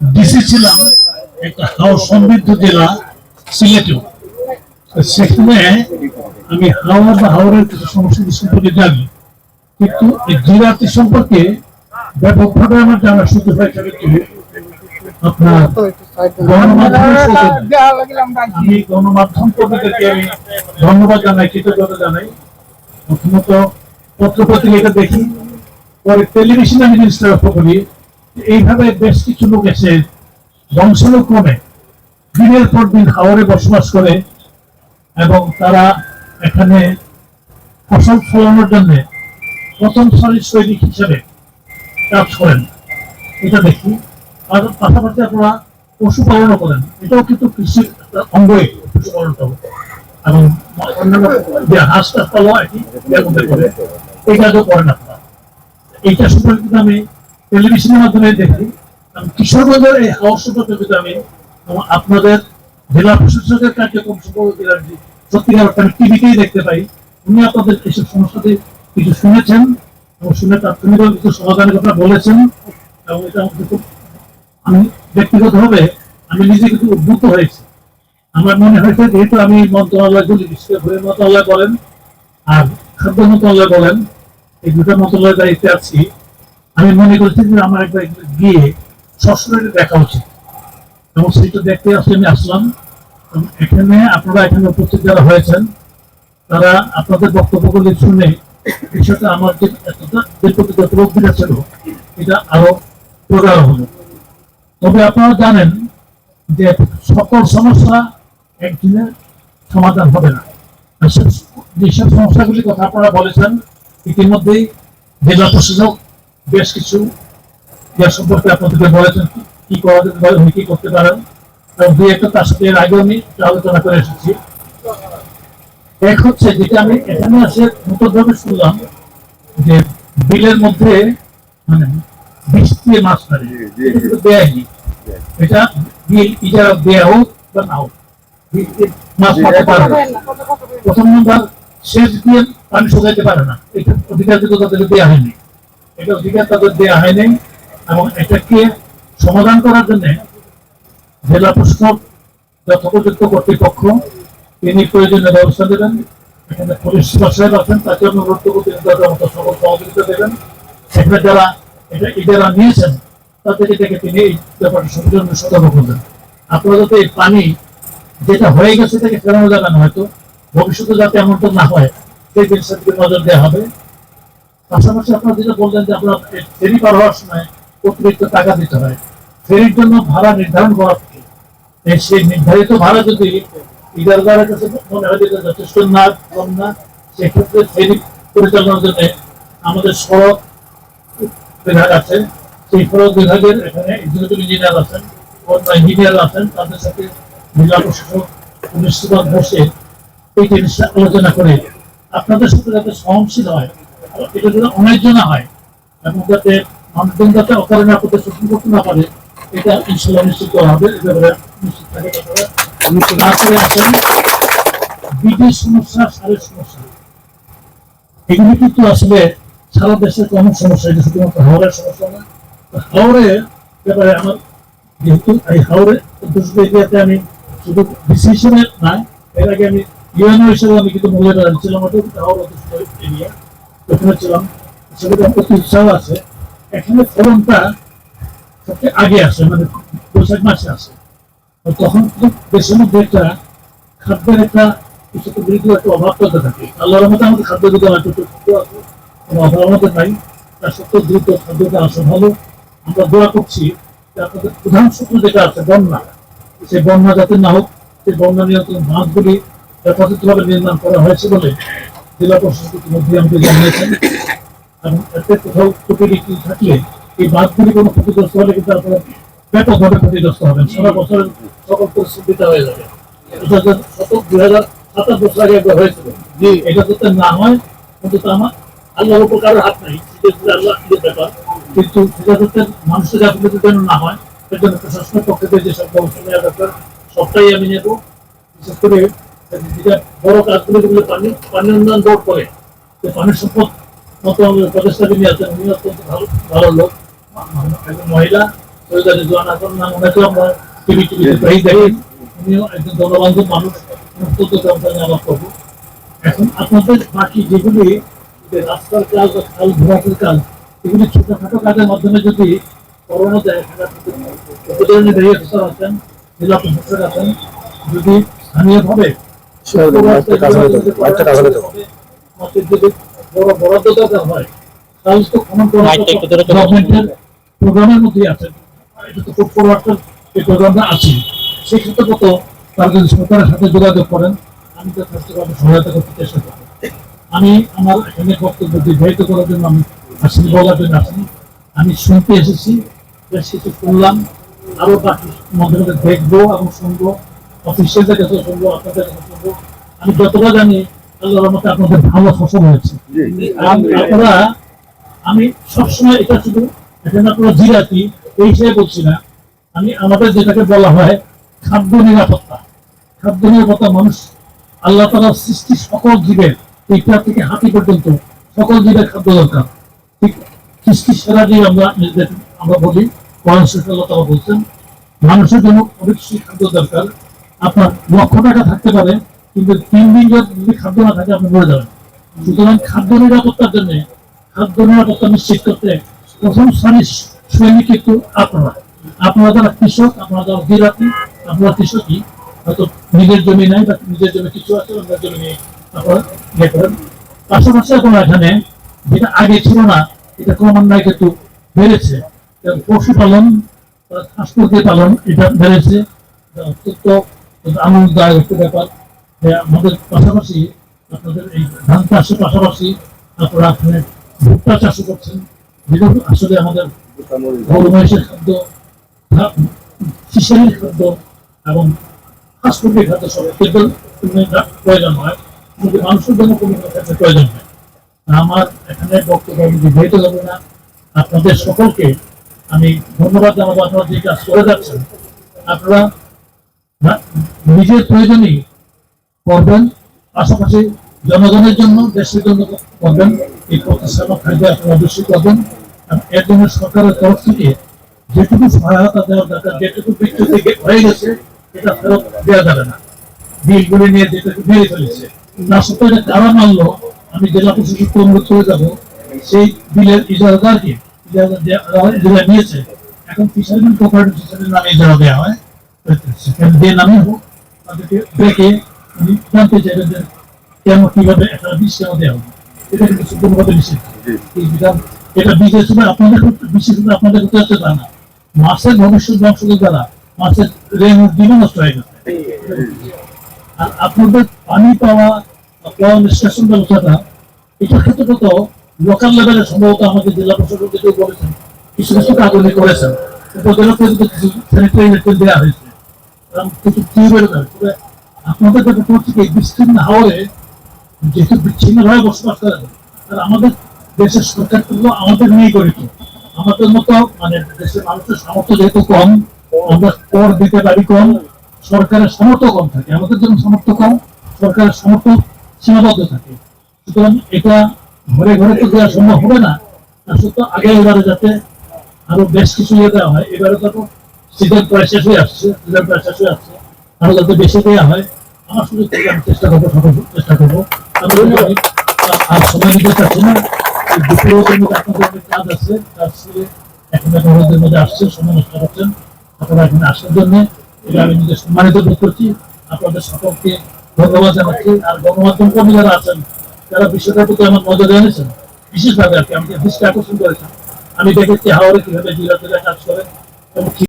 DC ছিলাম, একটা হাওড় সমৃদ্ধ জেলা সিলেটেও সেখানে আমি হাওড়া বা হাওড়ের কিছু সমস্যা সম্পর্কে জানি। কিন্তু এই জিরাতি সম্পর্কে ব্যাপকভাবে আমার জানার সুযোগ হয়েছে কিন্তু সৌজন্যে। আমি গণমাধ্যম কর্মীদেরকে আমি ধন্যবাদ জানাই, কৃতজ্ঞতা জানাই। প্রথমত পত্র পত্রিকা দেখি, পরে টেলিভিশনে আমি জিনিসটা লক্ষ্য করি। এইভাবে বেশ কিছু লোক এসে বংশানুক্রমে দিনের পর দিন হাওড়ে বসবাস করে এবং তারা এখানে ফসল ফলানোর জন্য প্রথম সারির সৈনিক হিসেবে কাজ করেন। এটা দেখি। আর পাশাপাশি আপনারা পশুপালনও করেন। এটাও কিন্তু কৃষির অঙ্গই পশুপালনটাও এবং অন্যান্য যে হাঁস টাস পালন মধ্যে করে এই কাজও করেন আপনারা। এইটা সম্পর্কে কিন্তু আমি টেলিভিশনের মাধ্যমে দেখি। কিশোরগঞ্জের এই হাউসটা যদি আমি আপনাদের জেলা প্রশাসকের কার্যক্রম সম্পর্কে সত্যিকার আমি টিভিতেই দেখতে পাই। উনি আপনাদের এইসব সমস্যাতে কিছু শুনেছেন এবং শুনে তাৎক্ষণিক কিছু সমাধানের কথা বলেছেন এবং এটা আমাকে খুব আমি ব্যক্তিগতভাবে আমি নিজে কিন্তু উদ্ভূত হয়েছি। আমার মনে হয়েছে যেহেতু আমি মন্ত্রণালয় বলি বিশেষ করে মন্ত্রণালয় বলেন আর খাদ্য মন্ত্রণালয় বলেন, এই দুটো মন্ত্রণালয়ের দায়িত্বে আছি। আমি মনে করছি যে আমার একবার গিয়ে সশরীরে দেখা উচিত। এবং সেটা দেখতে আসলে আমি আসলাম। এখানে আপনারা এখানে উপস্থিত যারা হয়েছেন, তারা আপনাদের বক্তব্যগুলি শুনে বিষয়টা আমার যে এতটা যে প্রতি ছিল এটা আরও প্রগাঢ় হলো। তবে আপনারা জানেন যে সকল সমস্যা একদিনে সমাধান হবে না। যেসব সমস্যাগুলির কথা আপনারা বলেছেন, ইতিমধ্যেই জেলা প্রশাসক বেশ কিছু সম্পর্কে আপনাদেরকে বলেছেন কি- করা যেতে পারে উনি কি করতে পারেন। এবং দুই একটা তার সাথে এর আগেও আমি আলোচনা করে এসেছি। এক হচ্ছে যেটা আমি এখানে আসে নতুনভাবে শুনলাম যে বিলের মধ্যে মানে বিষ দিয়ে মাছ মারে এটা কিন্তু এটা বিল ইজারা দেয়া হোক বা না হোক মাছ মারতে পারে না। প্রথম নম্বর সেচ দিয়ে পানি শুকাইতে পারে না। এটা অধিকার কিন্তু তাদেরকে দেওয়া হয়নি। এটা অধিকার তাদের দেওয়া হয়নি এবং এটাকে সমাধান করার জন্য জেলা প্রশাসক যথোপযুক্ত কর্তৃপক্ষ তিনি প্রয়োজনীয় ব্যবস্থা দেবেন এখানে পুলিশ সাহেব আছেন, তাকে অনুরোধ তাদের মতো সকল সহযোগিতা দেবেন। সেখানে যারা এটা ইজারা নিয়েছেন, তাদেরকে ডেকে তিনি এই ব্যাপারটা সম্পূর্ণ সতর্ক করবেন। আপনারা যাতে এই পানি যেটা হয়ে গেছে তাকে ফেরানো যাবে না, হয়তো ভবিষ্যতে যাতে এমনটা না হয়, সেই জিনিসের দিকে নজর দেওয়া হবে। পাশাপাশি আপনারা যেটা বললেন যে আপনার ফেরি পার হওয়ার সময় অতিরিক্ত টাকা দিতে হয় ফেরির জন্য ভাড়া নির্ধারণ করা সেই নির্ধারিত ভাড়া যদি কাছে মনে হয় যথেষ্ট না, কম না, সেক্ষেত্রে ফেরি পরিচালনার জন্য আমাদের সড়ক বিভাগ আছে। সেই সড়ক বিভাগের এখানে ইঞ্জিনিয়ার আছেন ইঞ্জিনিয়ার আছেন, তাদের সাথে জেলা প্রশাসক পুলিশ সুপার বসে এই জিনিসটা আলোচনা করে আপনাদের সাথে যাতে সহনশীল হয় এটা হয়, এবং যাতে মানুষজন যাতে অকারণে আপত্তি শোষণ করতে না পারে, এটা ইনশাল্লাহ নিশ্চিত হবে। এ ব্যাপারে নিশ্চিত থাকে বিদেশ সমস্যা সারের সমস্যা। এগুলি কিন্তু আসলে সারা দেশের সমস্যা, এটা শুধুমাত্র হাওড়ের সমস্যা না। হাওড়ে ব্যাপারে আমার যেহেতু এই হাওড়ে এরিয়াতে আমি শুধু ডিসি হিসেবে না, এর আগে আমি ইউএনও হিসেবে আমি কিন্তু মূল্য ছিলাম এরিয়া। মানে তার দ্রুত খাদ্যটা ভালো। আমরা দোয়া করছি আপনাদের প্রধান সূত্র যেটা আছে, বন্যা। সেই বন্যা যাতে না হোক, সেই বন্যা নিয়ন্ত্রণ বাঁধগুলি যথাযথভাবে নির্মাণ করা হয়েছে বলে জেলা প্রশাসক ইতিমধ্যে আমাকে জানিয়েছেন। এবং এতে কোথাও ত্রুটি থাকলে এই বাঁধগুলি কোনো ক্ষতিগ্রস্ত হলে কিন্তু আপনারা ব্যাপকভাবে ক্ষতিগ্রস্ত হবেন। সারা বছরের সকল পরিস্থিতিটা হয়ে যাবে। যে দুই হাজার সাতাশ বছর আগে একবার হয়েছিল। জি। এটা যাতে না হয় কিন্তু তা আমার আল্লাহর উপকারের হাত নাই। আল্লাহ ব্যাপার। কিন্তু মানুষের গাফিলতির জন্য না হয় সের জন্য প্রশাসনের পক্ষ থেকে যেসব ব্যবস্থা নেওয়া দরকার সবটাই আমি নেব। বিশেষ করে বড় কাজগুলো যেগুলো পানি পানি উন্নয়ন বোর্ড করে যে পানি সম্পদ প্রচেষ্টা যিনি আছেন উনি অত্যন্ত ভালো ভালো লোক একজন মহিলা সৈয়দ রিজওয়ান হাসান নাম আমরা টিভি প্রায় দেখি উনিও একজন মানুষ অত্যন্ত আমার এখন আপনাদের বাকি যেগুলি রাস্তার কাজ বা খাল ঘোরাফের কাজ এগুলি ছোটখাটো কাজের মাধ্যমে যদি করোনা যায় উপজেলা নির্বাহী অফিসার আছেন জেলা প্রশাসক আছেন যদি স্থানীয়ভাবে প্রোগ্রামের মধ্যেই আছে এটা তো খুব এই প্রোগ্রামটা আছে। সেক্ষেত্রে কত তারা যদি সরকারের সাথে যোগাযোগ করেন আমি স্বাস্থ্যভাবে সহায়তা করতে চেষ্টা করব। আমি আমার এখানে বক্তব্য দীর্ঘায়িত করার জন্য আমি আসিনি বলার জন্য আসিনি আমি শুনতে এসেছি বেশ কিছু শুনলাম। আরও বাকি মধ্যে মধ্যে দেখব এবং শুনব। অফিসিয়ালদের কাছে শুনব আপনাদের কাছে শুনব আমি যতটা জানি আল্লাহর রহমতে আপনাদের ভালো ফসল হয়েছে। আপনারা আমি সবসময় এটা শুধু এখানে আপনারা জিরাতি এই হিসেবে বলছি না। আমি আমাদের যেটাকে বলা হয় খাদ্য নিরাপত্তা। খাদ্য নিরাপত্তা মানুষ আল্লাহ তালা সৃষ্টি সকল জীবের এইটা থেকে হাতি পর্যন্ত সকল জীবের খাদ্য দরকার। ঠিক সৃষ্টি সেরা দিয়ে আমরা আমরা বলি পরামর্শ আল্লাহ তালা বলছেন মানুষের জন্য অবশ্যই খাদ্য দরকার। আপনার লক্ষ টাকা থাকতে পারে, কিন্তু তিন দিন যদি খাদ্য না থাকে, আপনি মরে যাবেন। সুতরাং খাদ্য নিরাপত্তার জন্য, খাদ্য নিরাপত্তা নিশ্চিত করতে প্রথম শ্রেণির সৈনিক কিন্তু আপনারা। আপনারা যারা কৃষক, আপনারা যারা জিরাতি আপনারা কৃষকই। হয়তো নিজের জমি নাই বা নিজের জমি কিছু আছে অন্যের জমি নিয়ে আপনারা ইয়ে করেন। পাশাপাশি এখন এখানে যেটা আগে ছিল না, এটা ক্রমান্বয়ে কিন্তু বেড়েছে। পশুপালন হাঁস মুরগি পালন, এটা বেড়েছে। এটা আনন্দদায়ক একটা ব্যাপার। আমাদের পাশাপাশি আপনাদের এই ধান চাষের পাশাপাশি আপনারা এখানে ভুট্টা চাষ করছেন। যেগুলো আসলে আমাদের গরু মহিষের খাদ্য ফিশারির খাদ্য এবং মুরগির খাদ্য সব কিন্তু প্রয়োজন হয়। কিন্তু মানুষের জন্য কোনো খাদ্য প্রয়োজন হয়। আমার এখানে বক্তব্য আমি দীর্ঘায়িত হবে না। আপনাদের সকলকে আমি ধন্যবাদ জানাব। আপনারা যে কাজ করে যাচ্ছেন, আপনারা নিজের প্রয়োজনই করবেন। পাশাপাশি জনগণের জন্য, দেশের জন্য করবেন। এই প্রতিষ্ঠান আপনারা অবশ্যই করবেন এর জন্য সরকারের তরফ থেকে যেটুকু সহায়তা দেওয়া দরকার যেটুকু থেকে হয়ে গেছে এটা ফেরত দেওয়া যাবে না। বিলগুলি নিয়ে যেটুকু মেরে ফেলেছে না এটা কারা মানলো আমি জেলা প্রশাসককে অনুরোধ করে যাব, সেই বিলের ইজারাদারকে ইজারা নিয়েছে, এখন ফিশারিম্যান কোপারেটিভ সোসাইটির নামে ইজারা দেওয়া হয়। সেখানে যে নামে হোক তাদেরকে ডেকে উনি জানতে চাইবেন যে কেন কীভাবে একটা দেওয়া হবে এটা কিন্তু সম্পূর্ণভাবে নিষেধ। এই বিধান এটা হিসেবে আপনাদের বিষ হিসেবে আপনাদের করতে হচ্ছে তা না। মাছের ভবিষ্যৎ দ্বারা মাছের রেণ জীবন নষ্ট হয়ে গেছে। আর আপনাদের পানি পাওয়া পাওয়া নিষ্কাশন ব্যবস্থাটা এটার ক্ষেত্রে তো লোকাল লেভেলে সম্ভবত আমাদের জেলা প্রশাসক যেটা বলেছেন। কিছু কিছু কাগজে করেছেন। উপজেলা কিছু স্যানিটারি দেওয়া হয়েছে। কিছু টিউবের তবে আপনাদের হাওয়ারে যেহেতু বসবাস করেন আর আমাদের দেশের সরকার আমাদের নিয়ে আমাদের মতো মানে দেশের মানুষের সামর্থ্য যেহেতু কম, আমরা কর দিতে পারি কম, সরকারের সামর্থ্য কম থাকে, আমাদের জন্য সামর্থ্য কম, সরকারের সামর্থ্য সীমাবদ্ধ থাকে। সুতরাং এটা ঘরে ঘরে তো দেওয়া সম্ভব হবে না। আর সত্ত্বেও আগে এবারে যাতে আরও বেশ কিছু ইয়ে দেওয়া হয়, এবারে তো আসছে আসছে। আরও যাতে বেশি দেওয়া হয়। আমার শুধু আমি চেষ্টা করব সকল চেষ্টা করব। আমি আর সময় নিতে চাচ্ছি না। আপনাদের কাজ আছে, কাজ এখন মধ্যে আসছে, সময় নষ্ট করছেন, আপনারা এখানে আসার এটা আমি নিজে সম্মানিত বোধ করছি। আপনাদের সকলকে ধন্যবাদ জানাচ্ছি। আর গণমাধ্যম কর্মী যারা আছেন, যারা বিষয়টার প্রতি আমার নজর জানিয়েছেন বিশেষভাবে আর কি, আমাকে দৃষ্টি আকর্ষণ করেছেন। আমি দেখেছি হাওড়ে কীভাবে জেলা কাজ করে এবং